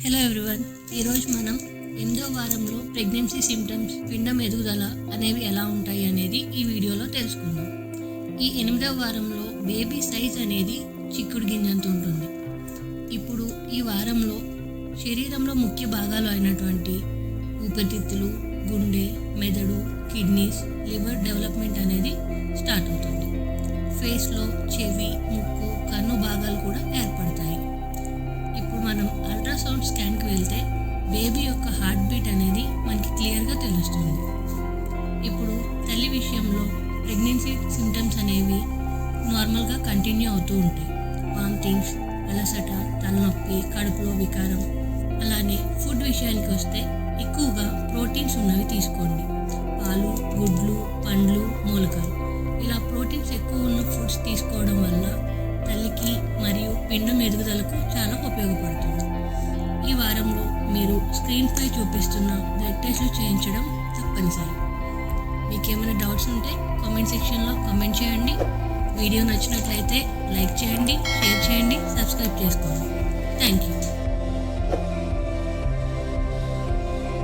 Hello everyone ఈరోజు మనం ఎనిమిదో వారంలో ప్రెగ్నెన్సీ సిమ్టమ్స్ పిండం ఎదుగుదల అనేవి ఎలా ఉంటాయి అనేది ఈ వీడియోలో తెలుసుకుందాం. ఈ ఎనిమిదో వారంలో బేబీ సైజ్ అనేది చిక్కుడు గింజంత ఉంటుంది. ఇప్పుడు ఈ వారంలో శరీరంలో ముఖ్య భాగాలు అయినటువంటి ఊపిరితిత్తులు గుండె మెదడు కిడ్నీస్ లివర్ డెవలప్మెంట్ అనేది స్టార్ట్ అవుతుంది. ఫేస్లో చెవి ముక్కు కన్ను భాగాలు కూడా ఏర్పడతాయి. ఇప్పుడు మనం అల్ట్రాసౌండ్ స్కాన్కి వెళ్తే బేబీ యొక్క హార్ట్ బీట్ అనేది మనకి క్లియర్గా తెలుస్తుంది. ఇప్పుడు తల్లి విషయంలో ప్రెగ్నెన్సీ సిమ్టమ్స్ అనేవి నార్మల్గా కంటిన్యూ అవుతూ ఉంటాయి. వామిటింగ్స్ అలసట తలనొప్పి కడుపులో వికారం. అలానే ఫుడ్ విషయానికి వస్తే ఎక్కువగా ప్రోటీన్స్ ఉన్నవి తీసుకోండి. పాలు గుడ్లు పండ్లు మూలకాలు. ఇలా ప్రోటీన్స్ ఎక్కువ ఉన్న ఫుడ్స్ తీసుకోవడం వల్ల తల్లికి మరియు పిండం ఎదుగుదలకు చాలా ఉపయోగపడుతుంది. ఈ వారంలో మీరు స్క్రీన్పై చూపిస్తున్న బ్లడ్ టెస్ట్లు చేయించడం తప్పనిసరి. మీకు ఏమైనా డౌట్స్ ఉంటే కామెంట్ సెక్షన్లో కామెంట్ చేయండి. వీడియో నచ్చినట్లయితే లైక్ చేయండి షేర్ చేయండి సబ్స్క్రైబ్ చేసుకోండి. Thank you